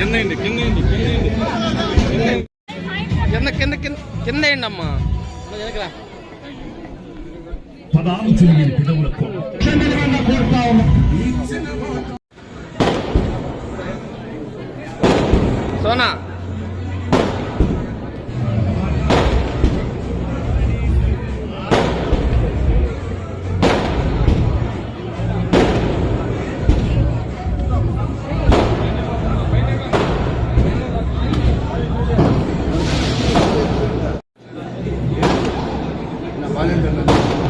కింద కింద కింద కింద కింద కింద ఏండి అమ్మా. పదాలు సోనా. பன்னெண்டு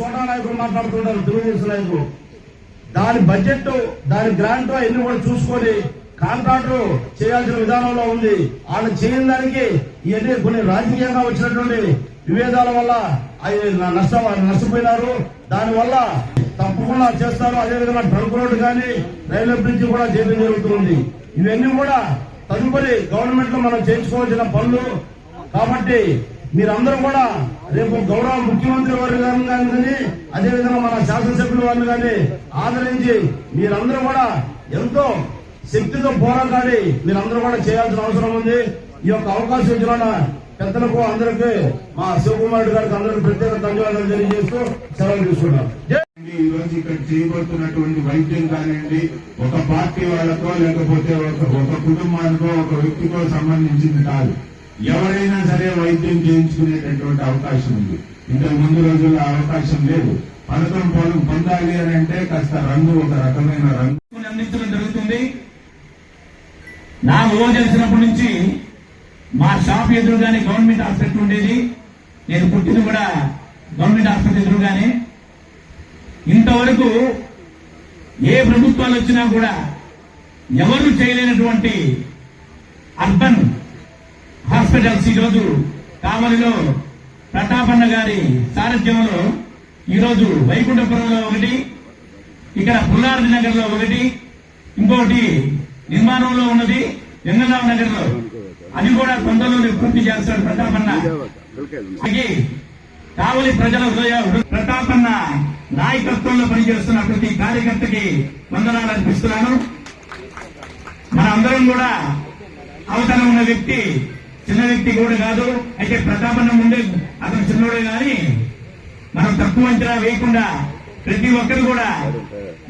చోటా నాయకులు మాట్లాడుతుంటారు తెలుగుదేశం నాయకులు. దాని బడ్జెట్ దాని గ్రాంట్ ఎన్ని కూడా చూసుకొని కాంట్రాక్టర్ చేయాల్సిన విధానంలో ఉంది. వాళ్ళు చేయని దానికి ఇవన్నీ కొన్ని రాజకీయంగా వచ్చినటువంటి విభేదాల వల్ల అవి నష్టం నష్టపోయినారు. దానివల్ల తప్పకుండా చేస్తారు. అదేవిధంగా ట్రంక్ రోడ్డు కానీ రైల్వే బ్రిడ్జ్ కూడా చేయడం జరుగుతుంది. ఇవన్నీ కూడా తదుపరి గవర్నమెంట్లో మనం చేయించుకోవాల్సిన పనులు. కాబట్టి మీరందరూ కూడా రేపు గౌరవ ముఖ్యమంత్రి వారి గారిని కానీ అదేవిధంగా మన శాసనసభ్యుల వారిని కానీ ఆదరించి మీరందరూ కూడా ఎంతో శక్తితో పోరాటాడి మీరందరూ కూడా చేయాల్సిన అవసరం ఉంది. ఈ యొక్క అవకాశం ఇచ్చిన పెద్దలకు అందరికీ మా శివకుమార్ గారికి అందరికీ ప్రత్యేక ధన్యవాదాలు తెలియజేస్తూ సెలవు తీసుకున్నారు ఈ రోజు ఇక్కడ చేయబడుతున్నటువంటి వైద్యం కానివ్వండి ఒక పార్టీ వాళ్ళకో లేకపోతే ఒక ఒక కుటుంబానికో ఒక వ్యక్తికో సంబంధించింది కాదు. ఎవరైనా సరే వైద్యం చేయించుకునేటటువంటి అవకాశం ఉంది. ఇంతకు ముందు రోజుల్లో ఆ అవకాశం లేదు. పథకం పొలం పొందాలి అని అంటే కాస్త రంగు ఒక రకమైన రంగు. అందించడం జరుగుతుంది. నా ఓ చేసినప్పటి నుంచి మా షాప్ ఎదురుగానే గవర్నమెంట్ హాస్పిటల్ ఉండేది. నేను పుట్టింది కూడా గవర్నమెంట్ హాస్పిటల్ ఎదురుగానే. ఇంతవరకు ఏ ప్రభుత్వాలు వచ్చినా కూడా ఎవరు చేయలేనటువంటి అర్బన్ హాస్పిటల్స్ ఈరోజు కావలిలో ప్రతాపన్న గారి సారథ్యంలో ఈరోజు వైకుంఠపురంలో ఒకటి ఇక్కడ పుల్లారెడ్డి నగర్లో ఒకటి ఇంకోటి నిర్మాణంలో ఉన్నది వెంగళరావు నగర్లో అది కూడా తొందరలోనే పూర్తి చేస్తాడు ప్రతాపన్న. కావలి ప్రజల హృదయ ప్రతాపన్న నాయకత్వంలో పనిచేస్తున్న ప్రతి కార్యకర్తకి వందనాలు అర్పిస్తున్నాను. మన అందరం కూడా అవతల ఉన్న వ్యక్తి చిన్న వ్యక్తి కూడా కాదు. అయితే ప్రతాపన్న ముందే అతను చిన్నోడే కానీ మనం తక్కువ అంచనా వేయకుండా ప్రతి ఒక్కరు కూడా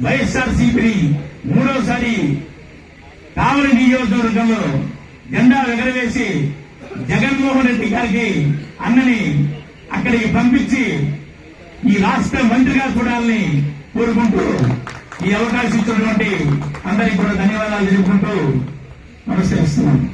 వైఎస్ఆర్ సిపిని మూడోసారి కావలి నియోజకవర్గంలో జెండా ఎగరవేసి జగన్మోహన్ రెడ్డి గారికి అన్నని అక్కడికి పంపించి ఈ రాష్ట్ర మంత్రిగా చూడాలని కోరుకుంటూ ఈ అవకాశం ఇచ్చినటువంటి అందరికీ కూడా ధన్యవాదాలు తెలుపుకుంటూ నమస్కరిస్తున్నాను.